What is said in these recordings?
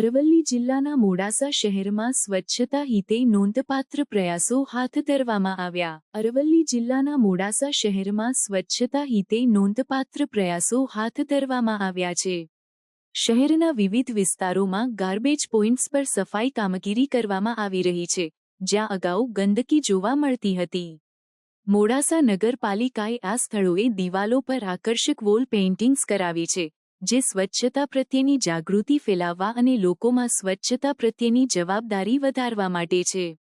અરવલ્લી જિલ્લાના મોડાસા શહેરમાં સ્વચ્છતા હિતે નોંધપાત્ર પ્રયાસો હાથ ધરવામાં આવ્યા. અરવલ્લી જિલ્લાના મોડાસા શહેરમાં સ્વચ્છતા હિતે નોંધપાત્ર પ્રયાસો હાથ ધરવામાં આવ્યા છે. શહેરના વિવિધ વિસ્તારોમાં ગાર્બેજ પોઇન્ટ્સ પર સફાઈ કામગીરી કરવામાં આવી રહી છે, જ્યાં અગાઉ ગંદકી જોવા મળતી હતી. મોડાસા નગરપાલિકાએ આ સ્થળોએ દિવાલો પર આકર્ષક વોલ પેઇન્ટિંગ્સ કરાવી છે. જે સ્વચ્છતા પ્રત્યેની જાગૃતિ ફેલાવવા અને લોકોમાં સ્વચ્છતા પ્રત્યેની જવાબદારી વધારવા માટે છે.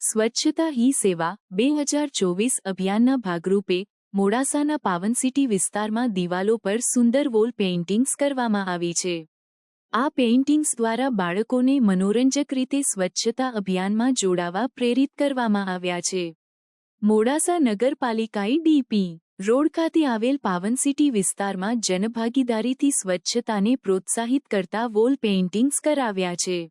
સ્વચ્છતા હી સેવા બે હજાર ચોવીસ અભિયાનના ભાગરૂપે મોડાસાના પાવન સિટી વિસ્તારમાં દિવાલો પર સુંદર વોલ પેઇન્ટિંગ્સ કરવામાં આવી છે. આ પેઇન્ટિંગ્સ દ્વારા બાળકોને મનોરંજક રીતે સ્વચ્છતા અભિયાનમાં જોડાવા પ્રેરિત કરવામાં આવ્યા છે. મોડાસા નગરપાલિકાએ ડીપી રોડ ખાતે આવેલ પાવન સિટી વિસ્તારમાં જનભાગીદારીથી સ્વચ્છતાને પ્રોત્સાહિત કરતા વોલ પેઇન્ટિંગ્સ કરાવ્યા છે.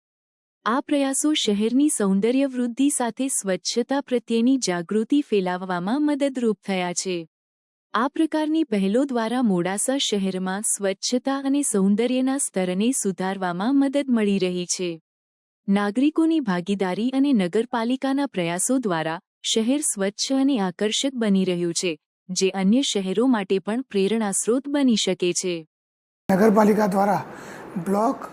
આ પ્રયાસો શહેરની સૌંદર્ય વૃદ્ધિ સાથે સ્વચ્છતા પ્રત્યેની જાગૃતિ ફેલાવવામાં મદદરૂપ થયા છે. આ પ્રકારની પહેલો દ્વારા મોડાસા શહેરમાં સ્વચ્છતા અને સૌંદર્યના સ્તરને સુધારવામાં મદદ મળી રહી છે. નાગરિકોની ભાગીદારી અને નગરપાલિકાના પ્રયાસો દ્વારા શહેર સ્વચ્છ અને આકર્ષક બની રહ્યું છે. જે અન્ય શહેરો માટે પણ પ્રેરણા સ્ત્રોત બની શકે છે. નગરપાલિકા દ્વારા બ્લોક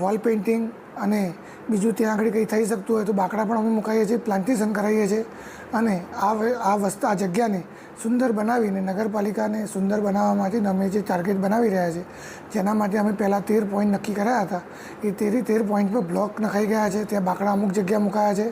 વોલ પેઇન્ટિંગ અને બીજું ત્યાં આગળ કંઈ થઈ શકતું હોય તો બાકડા પણ અમે મુકાઈએ છીએ, પ્લાન્ટેશન કરાવીએ છીએ અને આ આ વસ્તુ, આ જગ્યાને સુંદર બનાવીને નગરપાલિકાને સુંદર બનાવવા માટે અમે જે ટાર્ગેટ બનાવી રહ્યા છે જેના માટે અમે પહેલાં તેર પોઈન્ટ નક્કી કર્યા હતા. એ તેરે તેર પોઈન્ટ પર બ્લોક નખાઈ ગયા છે, ત્યાં બાકડા અમુક જગ્યા મુકાયા છે.